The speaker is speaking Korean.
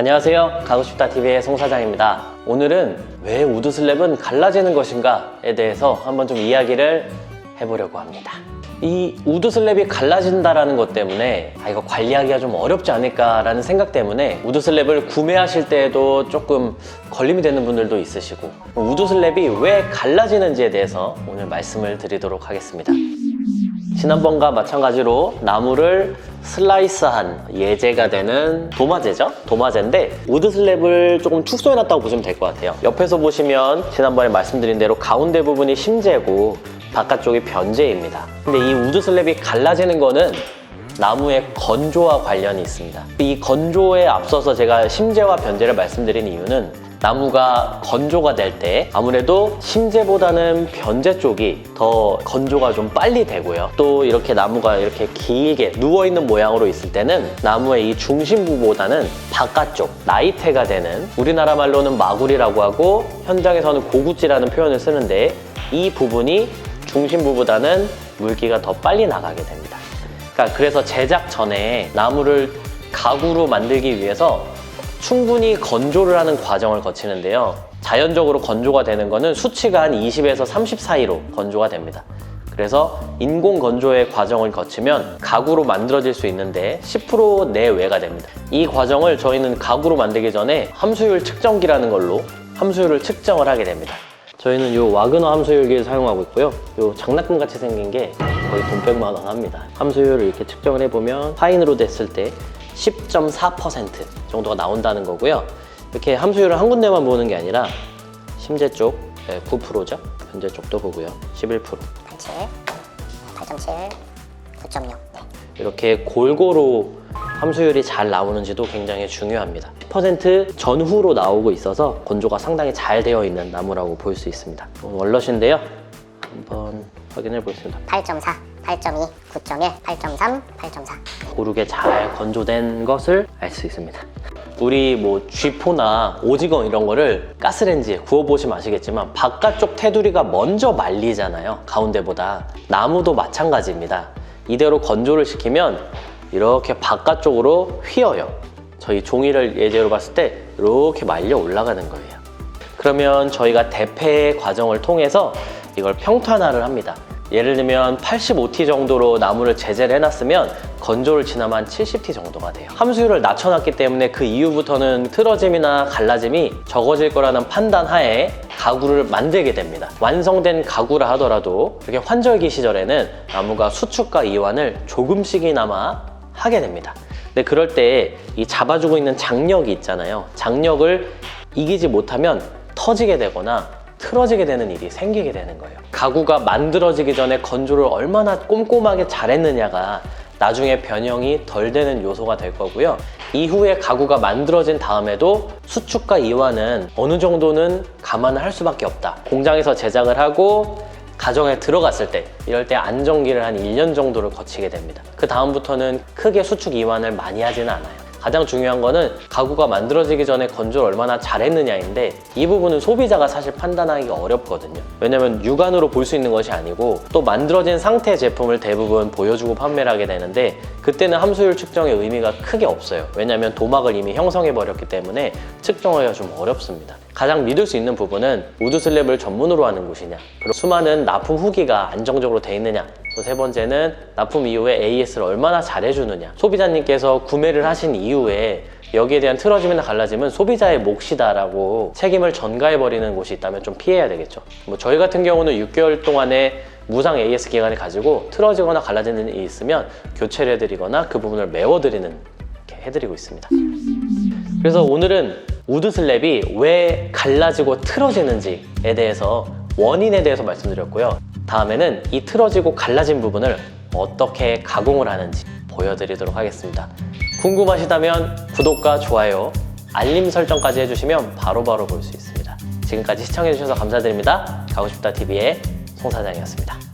안녕하세요. 가고싶다 TV의 송 사장입니다. 오늘은 왜 우드 슬랩은 갈라지는 것인가에 대해서 한번 좀 이야기를 해보려고 합니다. 이 우드 슬랩이 갈라진다라는 것 때문에 아 이거 관리하기가 좀 어렵지 않을까라는 생각 때문에 우드 슬랩을 구매하실 때에도 조금 걸림이 되는 분들도 있으시고 우드 슬랩이 왜 갈라지는지에 대해서 오늘 말씀을 드리도록 하겠습니다. 지난번과 마찬가지로 나무를 슬라이스한 예제가 되는 도마제죠? 도마제인데 우드 슬랩을 조금 축소해놨다고 보시면 될 것 같아요. 옆에서 보시면 지난번에 말씀드린 대로 가운데 부분이 심재고 바깥쪽이 변재입니다. 근데 이 우드 슬랩이 갈라지는 거는 나무의 건조와 관련이 있습니다. 이 건조에 앞서서 제가 심재와 변재를 말씀드린 이유는 나무가 건조가 될 때 아무래도 심재보다는 변재 쪽이 더 건조가 좀 빨리 되고요. 또 이렇게 나무가 이렇게 길게 누워있는 모양으로 있을 때는 나무의 이 중심부보다는 바깥쪽, 나이테가 되는 우리나라 말로는 마구리라고 하고 현장에서는 고구지라는 표현을 쓰는데 이 부분이 중심부보다는 물기가 더 빨리 나가게 됩니다. 그러니까 그래서 제작 전에 나무를 가구로 만들기 위해서 충분히 건조를 하는 과정을 거치는데요. 자연적으로 건조가 되는 거는 수치가 한 20에서 30 사이로 건조가 됩니다. 그래서 인공 건조의 과정을 거치면 가구로 만들어질 수 있는데 10% 내외가 됩니다. 이 과정을 저희는 가구로 만들기 전에 함수율 측정기라는 걸로 함수율을 측정을 하게 됩니다. 저희는 이 와그너 함수율기를 사용하고 있고요. 이 장난감 같이 생긴 게 거의 돈 100만 원 합니다. 함수율을 이렇게 측정을 해보면 파인으로 됐을 때 10.4% 정도가 나온다는 거고요. 이렇게 함수율을 한 군데만 보는 게 아니라 심재 쪽 9%죠. 현재 쪽도 보고요. 11%. 87, 8.7, 9.6. 네. 이렇게 골고루 함수율이 잘 나오는지도 굉장히 중요합니다. 10% 전후로 나오고 있어서 건조가 상당히 잘 되어 있는 나무라고 볼 수 있습니다. 월넛인데요. 한번 확인해 보겠습니다. 8.4, 8.2, 9.1, 8.3, 8.4. 고르게 잘 건조된 것을 알 수 있습니다. 우리 뭐 쥐포나 오징어 이런 거를 가스레인지에 구워보시면 아시겠지만 바깥쪽 테두리가 먼저 말리잖아요. 가운데보다. 나무도 마찬가지입니다. 이대로 건조를 시키면 이렇게 바깥쪽으로 휘어요. 저희 종이를 예제로 봤을 때 이렇게 말려 올라가는 거예요. 그러면 저희가 대패 과정을 통해서 이걸 평탄화를 합니다. 예를 들면 85T 정도로 나무를 제재를 해놨으면 건조를 지나면 한 70T 정도가 돼요. 함수율을 낮춰놨기 때문에 그 이후부터는 틀어짐이나 갈라짐이 적어질 거라는 판단 하에 가구를 만들게 됩니다. 완성된 가구라 하더라도 이렇게 환절기 시절에는 나무가 수축과 이완을 조금씩이나마 하게 됩니다. 근데 그럴 때 이 잡아주고 있는 장력이 있잖아요. 장력을 이기지 못하면 터지게 되거나 틀어지게 되는 일이 생기게 되는 거예요. 가구가 만들어지기 전에 건조를 얼마나 꼼꼼하게 잘했느냐가 나중에 변형이 덜 되는 요소가 될 거고요. 이후에 가구가 만들어진 다음에도 수축과 이완은 어느 정도는 감안을 할 수밖에 없다. 공장에서 제작을 하고 가정에 들어갔을 때 이럴 때 안정기를 한 1년 정도를 거치게 됩니다. 그 다음부터는 크게 수축 이완을 많이 하지는 않아요. 가장 중요한 거는 가구가 만들어지기 전에 건조를 얼마나 잘했느냐인데 이 부분은 소비자가 사실 판단하기가 어렵거든요. 왜냐면 육안으로 볼 수 있는 것이 아니고 또 만들어진 상태 제품을 대부분 보여주고 판매를 하게 되는데 그때는 함수율 측정의 의미가 크게 없어요. 왜냐면 도막을 이미 형성해 버렸기 때문에 측정하기가 좀 어렵습니다. 가장 믿을 수 있는 부분은 우드 슬랩을 전문으로 하는 곳이냐 그리고 수많은 납품 후기가 안정적으로 돼 있느냐 또세 번째는 납품 이후에 AS를 얼마나 잘해주느냐. 소비자님께서 구매를 하신 이후에 여기에 대한 틀어짐이나 갈라짐은 소비자의 몫이다라고 책임을 전가해버리는 곳이 있다면 좀 피해야 되겠죠. 뭐 저희 같은 경우는 6개월 동안에 무상 AS 기간을 가지고 틀어지거나 갈라지는 일이 있으면 교체를 해드리거나 그 부분을 메워드리는 이렇게 해드리고 있습니다. 그래서 오늘은 우드 슬랩이 왜 갈라지고 틀어지는지에 대해서 원인에 대해서 말씀드렸고요. 다음에는 이 틀어지고 갈라진 부분을 어떻게 가공을 하는지 보여드리도록 하겠습니다. 궁금하시다면 구독과 좋아요, 알림 설정까지 해주시면 바로바로 볼 수 있습니다. 지금까지 시청해주셔서 감사드립니다. 가고 싶다 TV의 송 사장이었습니다.